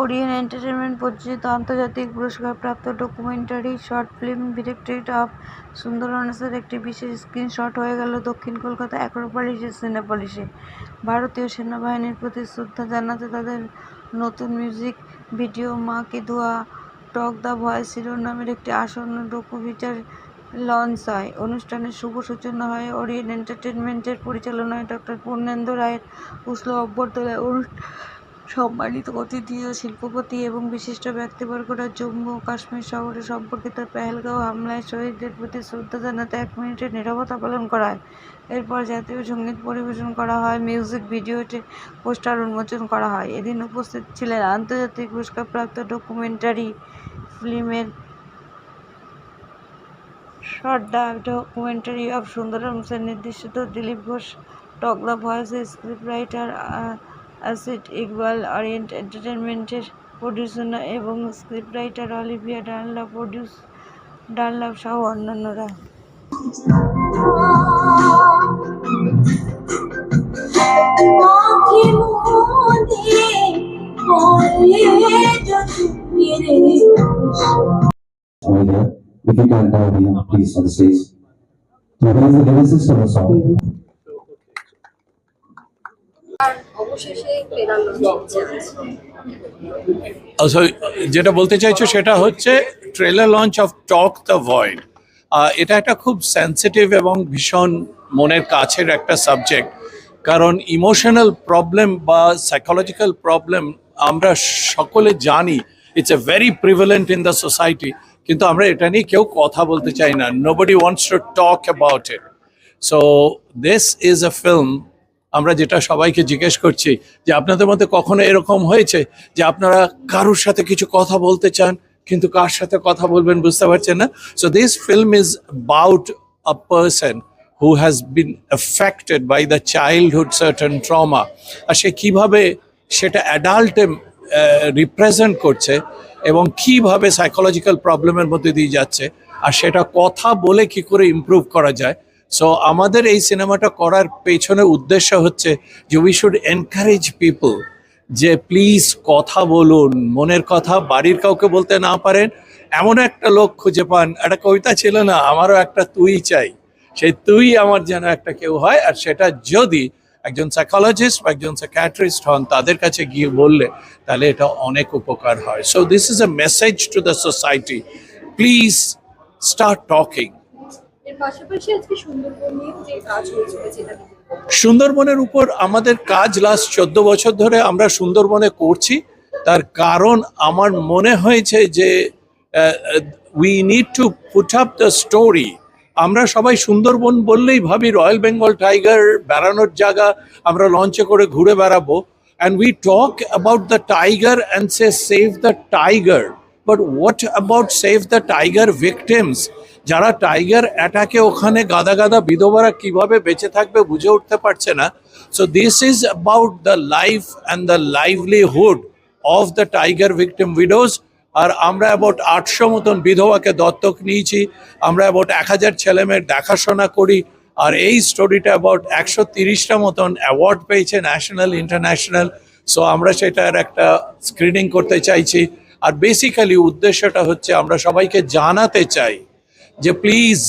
ওরিয়েন entertainment প্রযোজিত আন্তর্জাতিক পুরস্কারপ্রাপ্ত documentary short film directorate of সুন্দরবনসের একটি বিশেষ স্ক্রিনশট হয়ে গেল দক্ষিণ কলকাতা অ্যাক্রোপলিসের সিনেপলিসে ভারতীয় সেনাবাহিনীর প্রতি শ্রদ্ধা জানাতে তাদের নতুন মিউজিক ভিডিও মা কি ধোয়া টক দ্য ভয়েস শিরোনামের একটি আসন্ন ডকু ফিচার লঞ্চ হয়। অনুষ্ঠানের শুভ সূচনা হয় ওরিয়েন এন্টারটেনমেন্টের পরিচালনায় ডক্টর পূর্ণেন্দু রায়ের উষ্ণ অভ্যর্থনায়। অনুষ্ঠান সম্মানিত অতিথি ও শিল্পপতি এবং বিশিষ্ট ব্যক্তিবর্গরা জম্মু ও কাশ্মীর শহরে সম্পর্কিত পেহেলগাঁও হামলায় শহীদদের প্রতি শ্রদ্ধা জানাতে এক মিনিটের নীরবতা পালন করা হয় এরপর জাতীয় সংগীত পরিবেশন করা হয়, মিউজিক ভিডিওতে পোস্টার উন্মোচন করা হয়। এদিন উপস্থিত ছিলেন আন্তর্জাতিক পুরস্কারপ্রাপ্ত ডকুমেন্টারি ফিল্মের শর্ট দ্য ডকুমেন্টারি অফ সুন্দরবনসের নির্দেশিত দিলীপ ঘোষ টক ভয়েসের স্ক্রিপ্ট রাইটার অ্যাসিড ইকবাল অরিয়েন্ট এন্টারটেনমেন্টের প্রডিউসার এবং script writer Olivia Dunlop produce Dunlop সহ অন্যান্যরা over here. If you can come over here, please, on the stage. What is the lyricist of the song? আর অবশেষে trailer launch হচ্ছে আচ্ছা যেটা বলতে চাইছো সেটা হচ্ছে trailer launch of talk the void এটা একটা খুব সেন্সিটিভ এবং ভীষণ মনের কাছের একটা সাবজেক্ট কারণ ইমোশনাল প্রবলেম বা সাইকোলজিক্যাল প্রবলেম আমরা সকলে জানি it's a very prevalent in the society কিন্তু আমরা এটা নিয়ে কেউ কথা বলতে চাই না। Nobody wants to talk about it so this is a film আমরা যেটা সবাইকে জিজ্ঞেস করছি যে আপনাদের মধ্যে কখনো এরকম হয়েছে যে আপনারা কারোর সাথে কিছু কথা বলতে চান, কিন্তু কার সাথে কথা বলবেন বুঝতে পারছেন না? So this film is about a person who has been affected by the childhood certain trauma আর সে কীভাবে সেটা অ্যাডাল্টে রিপ্রেজেন্ট করছে এবং কীভাবে সাইকোলজিক্যাল প্রবলেমের মধ্যে দিয়ে যাচ্ছে, আর সেটা কথা বলে কি করে ইমপ্রুভ করা যায় সো আমাদের এই সিনেমাটা করার পেছনে উদ্দেশ্য হচ্ছে যে উই শুড এনকারেজ পিপল যে প্লিজ কথা বলুন, মনের কথা, বাড়ির কাউকে বলতে না পারেন। এমন একটা লোক খুঁজে পান, একটা কবিতা ছিল না, আমারও একটা তুই চাই। সেই তুই আমার যেন একটা কেউ হয়, আর সেটা যদি একজন সাইকোলজিস্ট বা একজন সাইকাট্রিস্ট হন, তাদের কাছে গিয়ে বললে, তাহলে এটা অনেক উপকার হয়। So this is a message to the society please start talking সুন্দরবনের উপর আমাদের কাজ লাস্ট চোদ্দ বছর ধরে আমরা সুন্দরবনে করছি। তার কারণ আমার মনে হয়েছে যে we need to put up the story আমরা সবাই সুন্দরবন বললেই ভাবি রয়্যাল বেঙ্গল টাইগার বেড়ানোর জায়গা আমরা লঞ্চে করে ঘুরে বেড়াবো। And we talk about the tiger and say save the tiger but what about save the tiger victims যারা টাইগার অ্যাটাকে ওখানে গাদা গাদা বিধবারা কীভাবে বেঁচে থাকবে বুঝে উঠতে পারছে না। So this is about the life and the livelihood of the tiger victim widows আর আমরা অ্যাবাউট আটশো মতন বিধবাকে দত্তক নিয়েছি। আমরা অ্যাবাউট এক হাজার ছেলেমেয়ের দেখাশোনা করি। আর এই স্টোরিটা অ্যাবাউট একশো তিরিশটা মতন অ্যাওয়ার্ড পেয়েছে ন্যাশনাল ইন্টারন্যাশনাল সো আমরা সেটার একটা স্ক্রিনিং করতে চাইছি। আর বেসিক্যালি উদ্দেশ্যটা হচ্ছে আমরা সবাইকে জানাতে চাই যে প্লিজ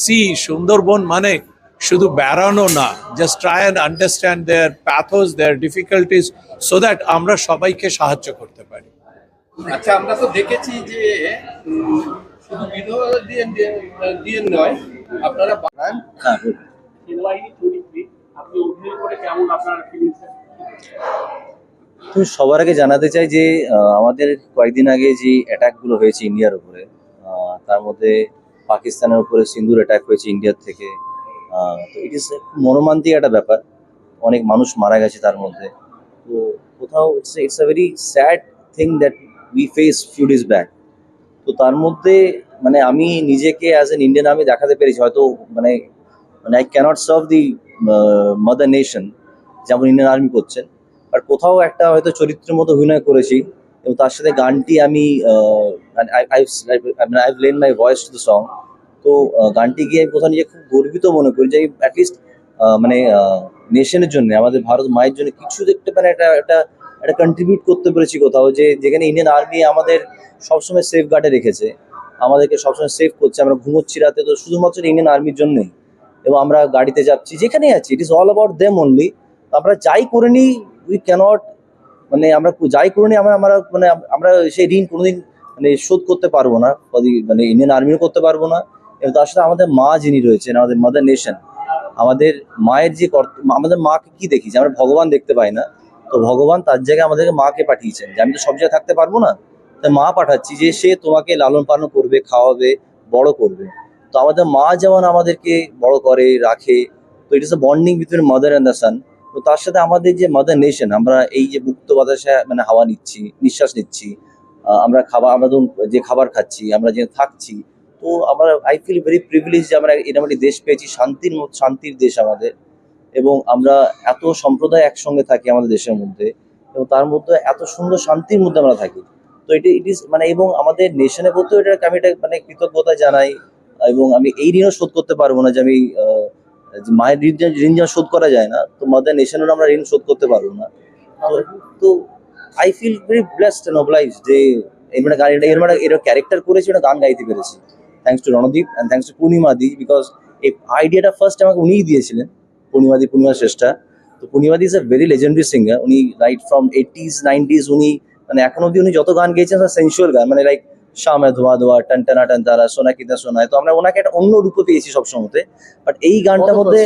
সি সুন্দরবন মানে শুধু বেড়ানো না just try and understand their pathos their difficulties so that আমরা সবাইকে সাহায্য করতে পারি। আচ্ছা আমরা তো দেখেছি যে শুধু বিধবা দিয়ে দিয়ে নয় আপনারা বানান সেনাবাহিনী চরিত্রে আপনি অভিনয় করে কেমন আপনার ফিলিংস তো সবার আগে জানাতে চাই যে আমাদের কয়েকদিন আগে যে অ্যাটাকগুলো হয়েছে ইন্ডিয়ার উপরে তার মধ্যে পাকিস্তানের উপরে সিন্দুর অ্যাটাক হয়েছে ইন্ডিয়ার থেকে তো ইট ইস মর্মান্তিক একটা ব্যাপার। অনেক মানুষ মারা গেছে তার মধ্যে। তো কোথাও it's it's a very sad thing that we face few days back তো তার মধ্যে মানে আমি নিজেকে অ্যাজ এন ইন্ডিয়ান আমি দেখাতে পেরেছি, হয়তো মানে মানে I can't serve the mother nation যেমন ইন্ডিয়ান আর্মি করছেন। আর কোথাও একটা হয়তো চরিত্রের মতো অভিনয় করেছি, এবং তার সাথে গানটি আমি I lend my voice to the song তো গানটি গিয়ে আমি কোথাও নিজে খুব গর্বিত মনে করি যে অ্যাটলিস্ট মানে নেশনের জন্য, আমাদের ভারত মায়ের জন্য কিছু দেখতে পারে একটা একটা একটা কন্ট্রিবিউট করতে পেরেছি কোথাও যে যেখানে ইন্ডিয়ান আর্মি আমাদের সবসময় সেফ গার্ডে রেখেছে, আমাদেরকে সবসময় সেফ করছে, আমরা ঘুমোচ্ছি রাতে, তো শুধুমাত্র ইন্ডিয়ান আর্মির জন্যই। এবং আমরা গাড়িতে যাচ্ছি, যেখানেই আছি it is all about them only আমরা যাই করে নিই উই ক্যানট মানে আমরা যাই করে নিই আমরা আমরা মানে আমরা সেই ঋণ কোনোদিন মানে শোধ করতে পারব না মানে ইন্ডিয়ান আর্মিও করতে পারব না। এবং তার সাথে আমাদের মা যিনি রয়েছেন, আমাদের মাদার নেশন আমাদের মায়ের যে আমাদের মাকে কি দেখি যে আমরা ভগবান দেখতে পাই না। তো ভগবান তার জায়গায় আমাদেরকে মাকে পাঠিয়েছেন, যে আমি তো সব জায়গায় থাকতে পারব না। তাই মা পাঠাচ্ছি যে সে তোমাকে লালন পালন করবে, খাওয়াবে, বড় করবে। তো আমাদের মা যেমন আমাদেরকে বড় করে, রাখে, তো it is a bonding between mother and the son তো তার সাথে আমাদের যে মাদার নেশন আমরা এই যে মুক্ত বাতাসে মানে হাওয়া নিচ্ছি, নিঃশ্বাস নিচ্ছি আমরা খাবার, আমরা ধরুন যে খাবার খাচ্ছি, আমরা যে থাকছি, তো আমরা আই ফিল ভেরি প্রিভিলেজ যে আমরা এরকম একটি দেশ পেয়েছি, শান্তির শান্তির দেশ আমাদের, এবং আমরা এত সম্প্রদায় একসঙ্গে থাকি আমাদের দেশের মধ্যে, এবং তার মধ্যে এত সুন্দর শান্তির মধ্যে আমরা থাকি। তো এটা ইট ইস মানে এবং আমাদের নেশনের প্রতিও এটা আমি এটা মানে কৃতজ্ঞতা জানাই, এবং আমি এই ঋণও শোধ করতে পারব না যে আমি মায়ের ঋণ ঋণ যেন শোধ করা যায় না, তো মাদার নেশনেরও আমরা ঋণ শোধ করতে পারব না। তো- I feel very blessed and oblige যে এর মানে গান এটা এর মানে এর ক্যারেক্টার করেছি ওটা গান গাইতে পেরেছি। Thanks to Ranadeep and thanks to Purnima di because এই আইডিয়াটা ফার্স্ট আমাকে উনিই দিয়েছিলেন, পূর্ণিমা দি, পূর্ণিমা শ্রেষ্ঠা। তো Purnima di is a very legendary singer উনি রাইট ফ্রম এইটিজ নাইনটিজ উনি মানে এখন অব্দি উনি যত গান গেয়েছেন সেন্সুয়াল গান। মানে লাইক শামে ধোয়া ধোয়া টান টানা টান তারা সোনা কিতা সোনায় তো আমরা ওনাকে একটা অন্য রূপে পেয়েছি সবসময়তে। বাট এই গানটার মধ্যে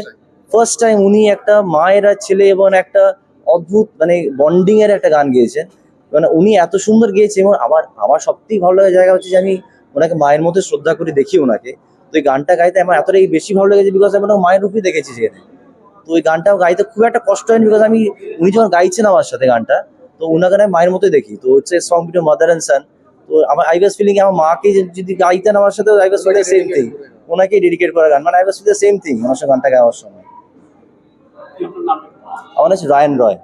ফার্স্ট টাইম উনি একটা মায়ের আর ছেলে এবং একটা অদ্ভুত মানে বন্ডিং এর একটা গান গেয়েছেন। মানে উনি এত সুন্দর গেয়েছে এবং আমার আমার সবথেকে ভালো লাগার জায়গা হচ্ছে যে আমি ওনাকে মায়ের মধ্যে শ্রদ্ধা করে দেখি ওনাকে। তো এই গানটা গাইতে আমার এতটাই বেশি ভালো লেগেছে বিকজ আমি মায়ের রূপে দেখেছি সেখানে। তো ওই গানটাও গাইতে খুব একটা কষ্ট হয়নি বিকজ আমি উনি যখন গাইছেন আমার সাথে গানটা তো ওনাকে আমি মায়ের মতোই দেখি। তো হচ্ছে song between mother and son তো আমার আই ওয়াজ ফিলিং আমার মাকে যদি গাইতেন আমার সাথে I was feel same thing ওনাকে ডেডিকেট করা গান। মানে I was feel same thing ওনার সাথে গানটা গাওয়ার সময়। আপনার নাম রায়ন রয়।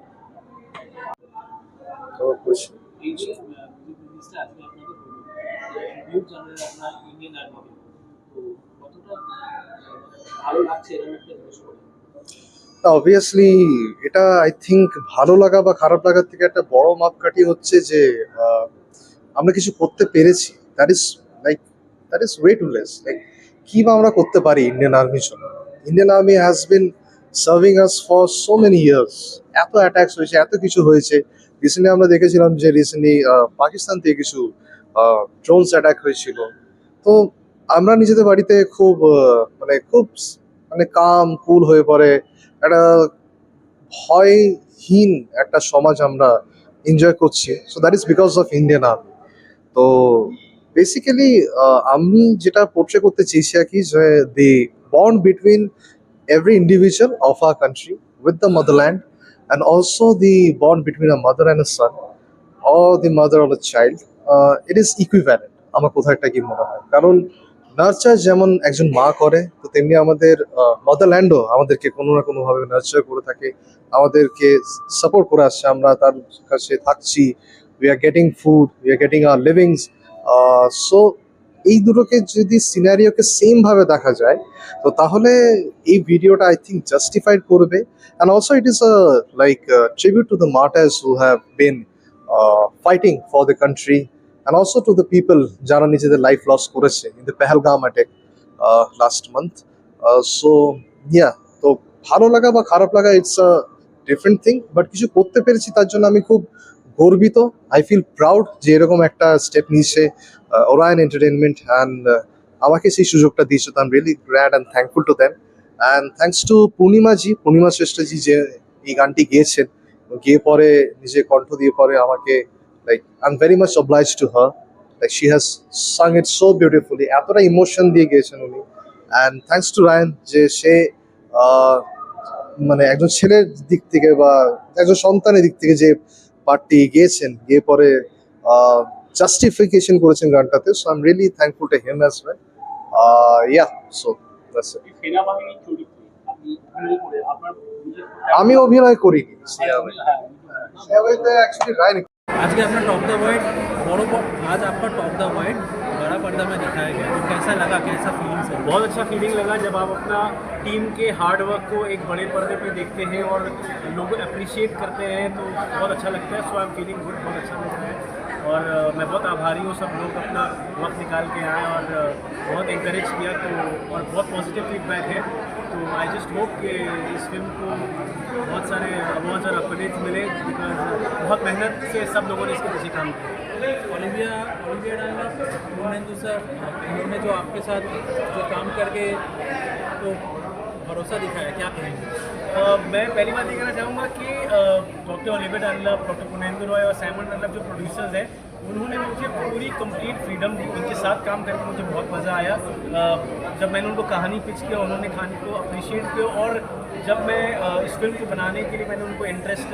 অবভিয়াসলি এটা আই থিঙ্ক ভালো লাগা বা খারাপ লাগার থেকে একটা বড় মাপকাঠি হচ্ছে যে আহ, আমরা কিছু করতে পেরেছি। That is like that is less like কি বা আমরা করতে পারি ইন্ডিয়ান আর্মির জন্য? Indian army has been serving us for so many years এত অ্যাটাকস হয়েছে, এত কিছু হয়েছে। রিসেন্টলি আমরা দেখেছিলাম যে রিসেন্টলি পাকিস্তান থেকে কিছু ড্রোনস অ্যাটাক হয়েছিল। তো আমরা নিজেদের বাড়িতে খুব মানে খুব মানে কাম কুল হয়ে পড়ে। একটা ভয়হীন একটা সমাজ আমরা এনজয় করছি। So that is because of Indian army তো বেসিক্যালি আমি যেটা পোর্ট্রে করতে চেয়েছি আর কি যে the bond between every individual of our country with the motherland and also the bond between a mother and a son or the mother of a child it is equivalent আমার কোথাও একটা কি মনে হয়। কারণ নার্চার যেমন একজন মা করে, তো তেমনি আমাদের মাদারল্যান্ডও আমাদেরকে কোনো না কোনোভাবে নার্চার করে থাকে, আমাদেরকে সাপোর্ট করে আসছে, আমরা তার কাছে থাকছি we are getting food we are getting our livings so এই দুটোকে যদি সিনারিওকে সেম ভাবে দেখা যায়, তো তাহলে এই ভিডিওটা আই থিঙ্ক জাস্টিফাইড করবে and also it is a like tribute to the martyrs who have been fighting for the country and also to the people যারা নিজেদের লাইফ লস করেছে in the Pahalgam attack last month so yeah তো ভালো লাগা বা খারাপ লাগা it's a different thing but কিছু করতে পেরেছি তার জন্য আমি খুব গর্বিত। আই ফিল প্রাউড যে এরকম একটা স্টেপ নিয়েছে ওরায়ন এন্টারটেনমেন্ট অ্যান্ড আমাকে সেই সুযোগটা দিয়েছে। তো I really glad and thankful to them and thanks to পূর্ণিমাজি, Purnima শ্রেষ্ঠজি যে এই গানটি গেয়েছেন, গিয়ে পরে নিজে কণ্ঠ দিয়ে পরে আমাকে like I am very much obliged to her like she has sung it so beautifully এতটা ইমোশন দিয়ে গিয়েছেন উনি। অ্যান্ড থ্যাংকস টু রায়ন যে সে মানে একজন ছেলের দিক থেকে বা একজন সন্তানের দিক থেকে যে পার্টটি গিয়েছেন গিয়ে পরে জাস্টিফিকেশন করেছেন গানটাতে। So I am really thankful to him as well yeah so that's আপনি অভিনয় করে আমি অভিনয় করিনি। হ্যাঁ আজকে আপনার টপ দ্য ওয়াইড বড় আজ আপনার টপ দ্য ওয়াইড पर्दा में दिखाया गया तो कैसा लगा? कैसा फीलिंग्स है बहुत अच्छा फीलिंग लगा जब आप अपना टीम के हार्ड वर्क को एक बड़े पर्दे पे देखते हैं और लोग अप्रिशिएट करते हैं तो बहुत अच्छा लगता है। So I am feeling good बहुत अच्छा लग रहा है। और मैं बहुत आभारी हूँ, सब लोग अपना वक्त निकाल के आए और बहुत इंकरेज किया तो और बहुत पॉजिटिव फीडबैक है। तो आई जस्ट होप कि इस फ़िल्म को बहुत सारे अवार्ड्स और अपडेट्स मिले। बिकॉज़ बहुत मेहनत से सब लोगों ने इसके पीछे काम किया। ओलिविया ओलिविया डालना मोमेंटो सर उन्होंने जो आपके साथ जो काम करके तो भरोसा दिखाया क्या कहेंगे? uh, मैं पहली बात ये कहना चाहूँगा कि डॉक्टर ओलिविया डालना डॉक्टर पुनेंद्र रॉय और सैमन मतलब जो प्रोड्यूसर्स हैं उन्होंने मुझे पूरी कंप्लीट फ्रीडम दी उनके साथ काम करके मुझे बहुत मज़ा आया। जब मैंने उनको कहानी पिच किया उन्होंने कहानी को अप्रिशिएट किया और जब मैं इस फ़िल्म को बनाने के लिए मैंने उनको इंटरेस्ट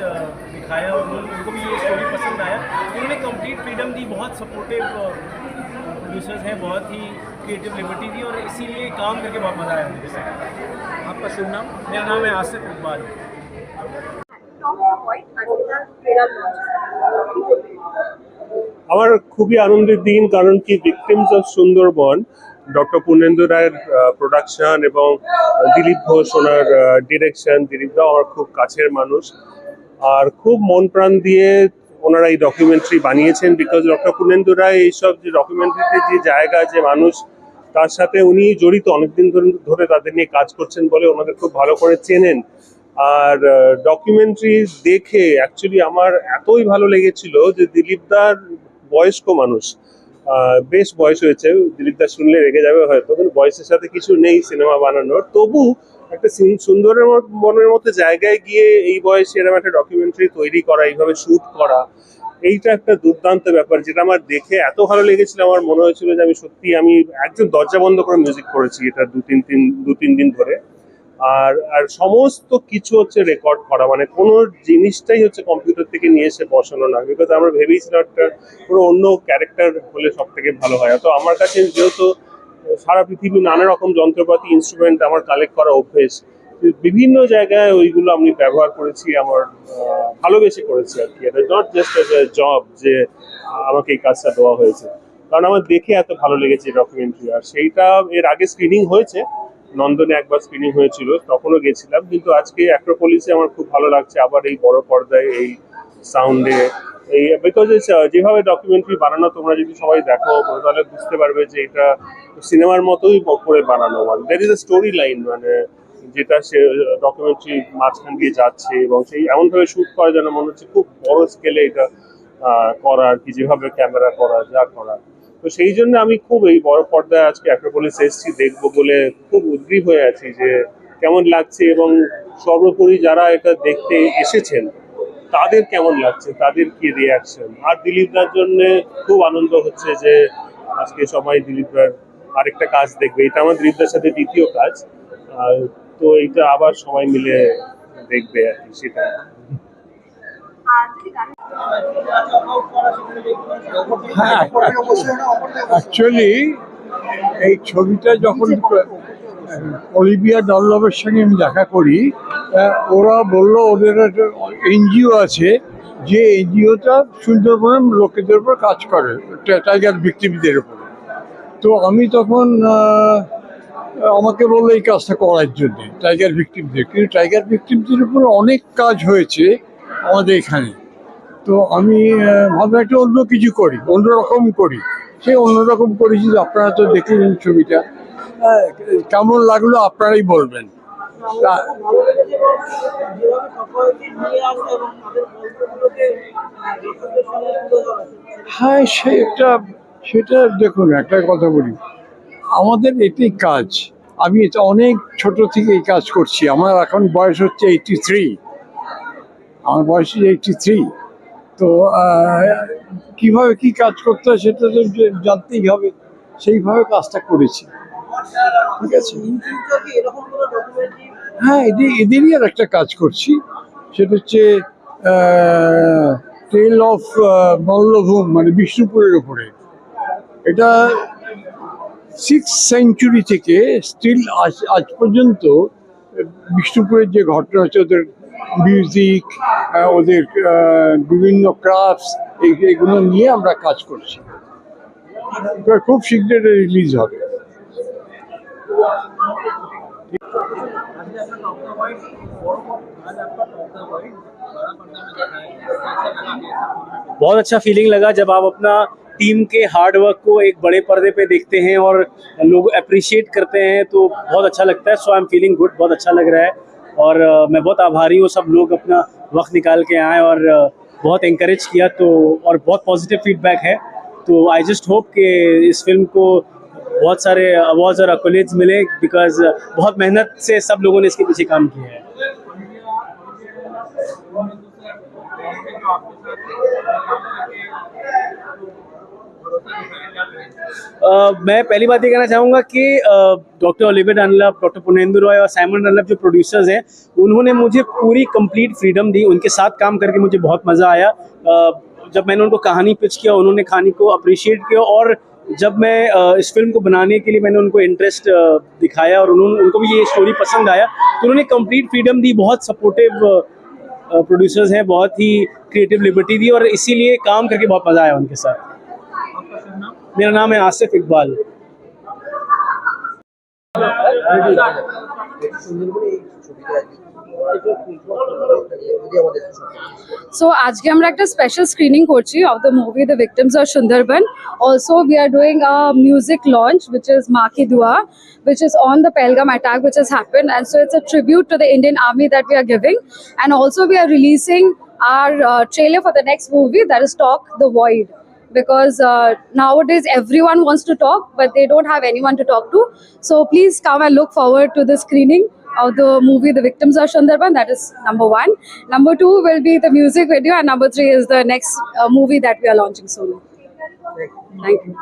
दिखाया और उन्होंने- उनको भी ये स्टोरी पसंद आया। उन्होंने कंप्लीट फ्रीडम दी बहुत सपोर्टिव प्रोड्यूसर्स हैं बहुत ही क्रिएटिव लिबर्टी दी और इसीलिए काम करके बहुत मज़ा आया मुझे साथ। आपका शुभ नाम? मेरा नाम है आसिफ इकबाल। আমার খুবই আনন্দের দিন, কারণ কি victims of Sundarban doctor Purnendu রায়ের প্রোডাকশন এবং দিলীপ ঘোষ ওনার ডিরেকশন দিলীপ দাও আমার খুব কাছের মানুষ। আর খুব মন প্রাণ দিয়ে ওনারা এই ডকুমেন্টারি বানিয়েছেন বিকজ ডক্টর পূর্ণেন্দু রায় এইসব যে ডকুমেন্টারিতে যে জায়গা, যে মানুষ, তার সাথে উনি জড়িত, অনেকদিন ধরে তাদের নিয়ে কাজ করছেন বলে ওনাদের খুব ভালো করে চেনেন। আর ডকুমেন্টারি দেখে অ্যাকচুয়ালি আমার এতই ভালো লেগেছিল যে দিলীপ দার বয়স্ক মানুষ। বেশ বয়স হয়েছে দিলীপ দা শুনলে রেগে যাবে হয়তো, কিন্তু বয়সের সাথে কিছু নেই সিনেমা বানানোর। তবু একটা সুন্দরের মনের মতো জায়গায় গিয়ে এই বয়সে এরকম একটা ডকুমেন্টারি তৈরি করা, এইভাবে শ্যুট করা, এইটা একটা দুর্দান্ত ব্যাপার যেটা আমার দেখে এত ভালো লেগেছিল, আমার মনে হয়েছিল যে আমি সত্যি আমি একদম দরজা বন্ধ করে মিউজিক করেছি এটা দু তিন তিন দু তিন দিন ধরে। আর আর সমস্ত কিছু হচ্ছে রেকর্ড করা। মানে কোনো জিনিসটাই হচ্ছে কম্পিউটার থেকে নিয়ে এসে বসানো না। বিকজ আমরা ভেবেছিলাম একটা পুরো অন্য ক্যারেক্টার হলে সব থেকে ভালো হয়। তো আমার কাছে যেহেতু সারা পৃথিবীর নানা রকম যন্ত্রপাতি ইনস্ট্রুমেন্ট আমার কালেক্ট করা অভ্যেস, বিভিন্ন জায়গায় ওইগুলো আমি ব্যবহার করেছি, আমার ভালোবেসে করেছি আর কি। এটা নট জাস্ট এ জব যে আমাকে এই কাজটা দেওয়া হয়েছে। কারণ আমার দেখে এত ভালো লেগেছে ডকুমেন্টারি আর সেইটা এর আগে স্ক্রিনিং হয়েছে নন্দনে একবার স্ক্রিনিং হয়েছিল, তখনও গেছিলাম, কিন্তু আজকে অ্যাক্রোপলিসে আমার খুব ভালো লাগছে, আবার এই বড় পর্দায় এই সাউন্ডে এই বিকজ যেভাবে ডকুমেন্টারি বানানো, তোমরা যদি সবাই দেখো, তাহলে বুঝতে পারবে যে এটা সিনেমার মতোই করে বানানো মানে there is a story line মানে যেটা সে ডকুমেন্টারি মাঝখান দিয়ে যাচ্ছে এবং সেই এমনভাবে শুট করা যেন মনে হচ্ছে খুব বড় স্কেলে এটা করা আর কি, যেভাবে ক্যামেরা করা, যা করা। তো সেই জন্য আমি খুব এই বড় পর্দায় আজকে অ্যাক্রোপলিস এসেছি, দেখব বলে খুব উদ্গ্রীব হয়ে আছি যে কেমন লাগছে এবং সর্বোপরি যারা এটা দেখতে এসেছেন, তাদের কেমন লাগছে, তাদের কি রিয়াকশন আর দিলীপ দার জন্য খুব আনন্দ হচ্ছে যে আজকে সবাই দিলীপ দার আরেকটা কাজ দেখবে। এটা আমার দিলীপ দার সাথে দ্বিতীয় কাজ তো এটা আবার সবাই মিলে দেখবে আর কি, সেটা। হ্যাঁ অ্যাকচুয়ালি এই ছবিটা যখন অলিভিয়া ডনলভের সঙ্গে আমি দেখা করি ওরা বলল ওদের একটা এনজিও আছে যে এনজিওটা সুন্দরবনের লোকেদের উপর কাজ করে টাইগার ভিক্টিমদের উপর। তো আমি তখন আমাকে বলল এই কাজটা করার জন্য টাইগার ভিক্টিমদের। কিন্তু টাইগার ভিক্টিমদের উপর অনেক কাজ হয়েছে আমাদের এখানে। তো আমি ভাবলাম একটা অন্য কিছু করি অন্যরকম করি। সে অন্যরকম করেছি আপনারা তো দেখলেন ছবিটা। কেমন লাগল আপনারাই বলবেন। হ্যাঁ একটা, সেটা দেখুন, একটা কথা বলি। আমাদের এটাই কাজ। আমি এটা অনেক ছোট থেকে এই কাজ করছি। আমার এখন বয়স হচ্ছে এইটি থ্রি আমার বয়স এইটি থ্রি তো কীভাবে কি কাজ করতে হয় সেটা তো জানতেই হবে। সেইভাবে কাজটা করেছি। ঠিক আছে? হ্যাঁ এদের এদেরই আর একটা কাজ করছি। সেটা হচ্ছে টেল অফ মল্লভূম মানে বিষ্ণুপুরের ওপরে এটা সিক্স সেঞ্চুরি থেকে স্টিল আজ আজ পর্যন্ত বিষ্ণুপুরের যে ঘটনা হচ্ছে, ওদের মিউজিক ওদের আহ, বিভিন্ন ক্রাফটস এগুলো নিয়ে আমরা কাজ করছি তো খুব শীঘ্রই রিলিজ হবে आज आपका टॉप द वाइड आज आपका टॉप द वाइड बड़ा पर्दा में देखा है कैसा लगा कैसा बहुत अच्छा फीलिंग लगा जब आप अपना टीम के हार्ड वर्क को एक बड़े पर्दे पे देखते हैं और लोग अप्रिशिएट करते हैं तो बहुत अच्छा लगता है so I am feeling good बहुत अच्छा लग रहा है और अ, मैं बहुत आभारी हूँ सब लोग अपना वक्त निकाल के आए और बहुत इंकरेज किया तो और बहुत पॉजिटिव फीडबैक है। तो आई जस्ट होप कि इस फ़िल्म को बहुत सारे अवार्ड्स और अकोलेट्स मिले बिकॉज़ बहुत मेहनत से सब लोगों ने इसके पीछे काम किया है। अ, मैं पहली बात ये कहना चाहूँगा कि doctor Olivia Dunlop doctor Purnendu Roy और साइमन डनलप जो प्रोड्यूसर्स हैं उन्होंने मुझे पूरी कंप्लीट फ्रीडम दी उनके साथ काम करके मुझे बहुत मज़ा आया। अ, जब मैंने उनको कहानी पिच किया उन्होंने कहानी को अप्रिशिएट किया और जब मैं इस फ़िल्म को बनाने के लिए मैंने उनको इंटरेस्ट दिखाया और उन्होंने उनको भी ये स्टोरी पसंद आया तो उन्होंने कंप्लीट फ्रीडम दी बहुत सपोर्टिव प्रोड्यूसर्स हैं बहुत ही क्रिएटिव लिबर्टी दी और इसीलिए काम करके बहुत मज़ा आया उनके साथ। मेरा नाम है आसिफ इकबाल সো আজকে আমরা একটা স্পেশাল স্ক্রিনিং করছি of the movie the victims of Sundarban also we are doing a music launch which is Maki Dua which is on the Pelgam attack which has happened and so it's a tribute to the Indian army that we are giving and also we are releasing our uh, trailer for the next movie that is Talk the Void because uh, nowadays everyone wants to talk but they don't have anyone to talk to so please come and look forward to the screening of the movie The Victims of Sundarban. That is number one. Number two will be the music video, and number three is the next uh, movie that we are launching soon. Thank you.